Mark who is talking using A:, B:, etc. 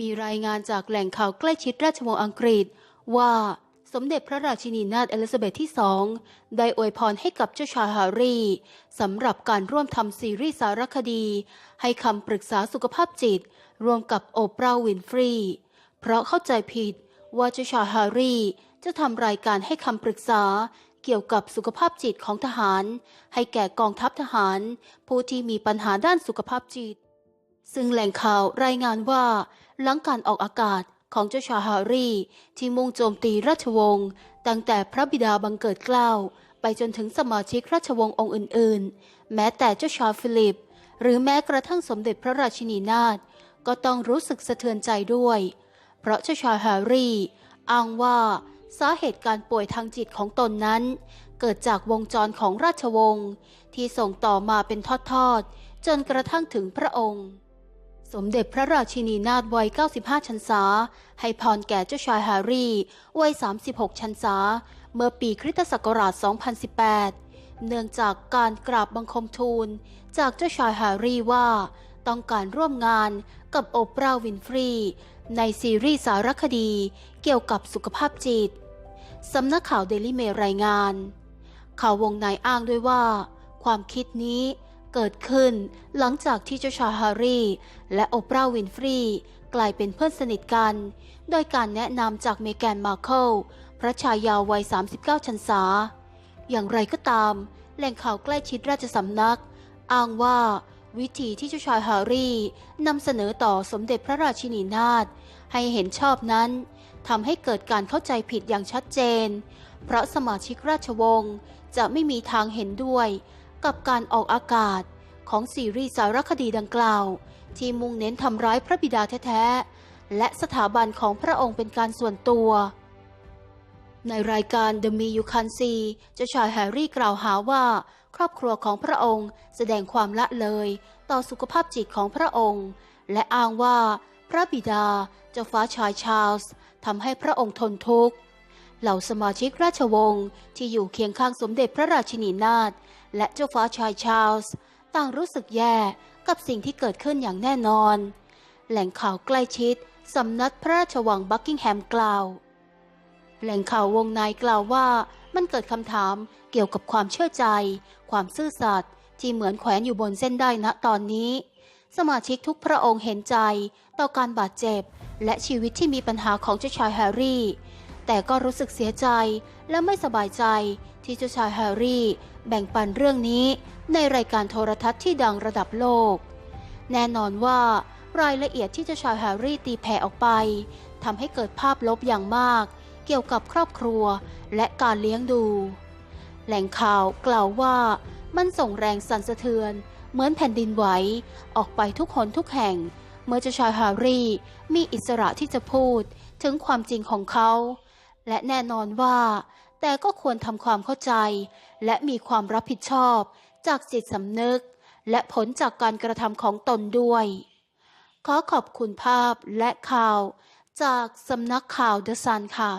A: มีรายงานจากแหล่งข่าวใกล้ชิดราชวงศ์อังกฤษ ว่าสมเด็จพระราชินีนาถเอลิซาเบธที่สองได้อวยพรให้กับเจ้าชายฮร์รี่สำหรับการร่วมทำซีรีส์สารคดี ให้คำปรึกษาสุขภาพจิต รวมกับโอปราห์วินฟรี เพราะเข้าใจผิดว่าเจ้าชายฮร์รี่จะทำรายการให้คำปรึกษาเกี่ยวกับสุขภาพจิตของทหาร ให้แก่กองทัพทหาร ผู้ที่มีปัญหาด้านสุขภาพจิต ซึ่งแหล่งข่าวรายงานว่า หลังการออกอากาศของเจ้าชายฮร์รี่ที่มุ่งโจมตีราชวงศ์ตั้งแต่พระบิดาบังเกิดเกล้า ไปจนถึงสมาชิกราชวงศ์องค์อื่น ๆ แม้แต่เจ้าชายฟิลิป หรือแม้กระทั่งสมเด็จพระราชินีนาถก็ต้องรู้สึกสะเทือนใจด้วย เพราะเจ้าชายฮร์รี่อ้างว่าสาเหตุการป่วยทางจิตของตนนั้น เกิดจากวงจรของราชวงศ์ที่ส่งต่อมาเป็นทอดๆจนกระทั่งถึงพระองค์ สมเด็จพระราชินีนาถวัย 95 ชันษา ให้พรแก่เจ้าชายแฮร์รี่ วัย 36 ชันษา เมื่อปีคริสตศักราช 2018 เนื่องจากการกราบบังคมทูล จากเจ้าชายแฮร์รี่ว่า ต้องการร่วมงานกับโอปราห์วินฟรี ในซีรีส์สารคดีเกี่ยวกับสุขภาพจิต สำนักข่าวเดลิเมรายงาน ข่าววงในอ้างด้วยว่า ความคิดนี้ เกิดขึ้น หลังจากที่เจ้าชายแฮร์รี่ และโอปราห์วินฟรีกลายเป็นเพื่อนสนิทกัน โดยการแนะนำจากเมแกนมาเคิลพระชายาวัย 39 ชันษา อย่างไรก็ตาม แหล่งข่าวใกล้ชิดราชสำนัก อ้างว่าวิธีที่เจ้าชายแฮร์รี่นำเสนอต่อสมเด็จพระราชินีนาถให้เห็นชอบนั้นทำให้เกิดการเข้าใจผิดอย่างชัดเจน เพราะสมาชิกราชวงศ์จะไม่มีทางเห็นด้วย กับการออกอากาศของซีรีส์สารคดีดังกล่าว ที่มุ่งเน้นทำร้ายพระบิดาแท้ๆ และสถาบันของพระองค์เป็นการส่วนตัว ในรายการ The Me You Can See เจ้าชายแฮร์รี่กล่าวหาว่า ครอบครัวของพระองค์แสดงความละเลยต่อสุขภาพจิตของพระองค์ และอ้างว่า พระบิดาเจ้าฟ้าชายชาร์ลส์ทำให้พระองค์ทนทุกข์ เหล่าสมาชิกราชวงศ์ที่อยู่เคียงข้างสมเด็จพระราชินีนาถและเจ้าฟ้าชายชาร์ลส์ต่างรู้สึกแย่กับสิ่งที่เกิดขึ้นอย่างแน่นอน แหล่งข่าวใกล้ชิดสำนักพระราชวังบักกิงแฮมกล่าว แหล่งข่าววงในกล่าวว่ามันเกิดคำถามเกี่ยวกับความเชื่อใจ ความซื่อสัตย์ที่เหมือนแขวนอยู่บนเส้นได้ณตอนนี้ สมาชิกทุกพระองค์เห็นใจ ต่อการบาดเจ็บ และชีวิตที่มีปัญหาของเจ้าชายแฮร์รี่ แต่ก็รู้สึกเสียใจและไม่สบายใจที่เจ้าชายแฮร์รี่ แบ่งปันเรื่องนี้ในรายการโทรทัศน์ที่ดังระดับโลก แน่นอนว่ารายละเอียดที่เจ้าชายแฮร์รี่ตีแผ่ออกไปทำให้เกิดภาพลบอย่างมาก เกี่ยวกับครอบครัวและการเลี้ยงดู แหล่งข่าวกล่าวว่ามันส่งแรงสั่นสะเทือน เหมือนแผ่นดินไหวออกไปทุกคนทุกแห่ง เมื่อเจ้าชายแฮร์รี่มีอิสระที่จะพูดถึงความจริงของเขา และแน่นอนว่า แต่ก็ควรทำความเข้าใจ และมีความรับผิดชอบ จากจิตสำนึก และผลจากการกระทำของตนด้วย ขอขอบคุณภาพและข่าว จากสำนักข่าวเดอะซันค่ะ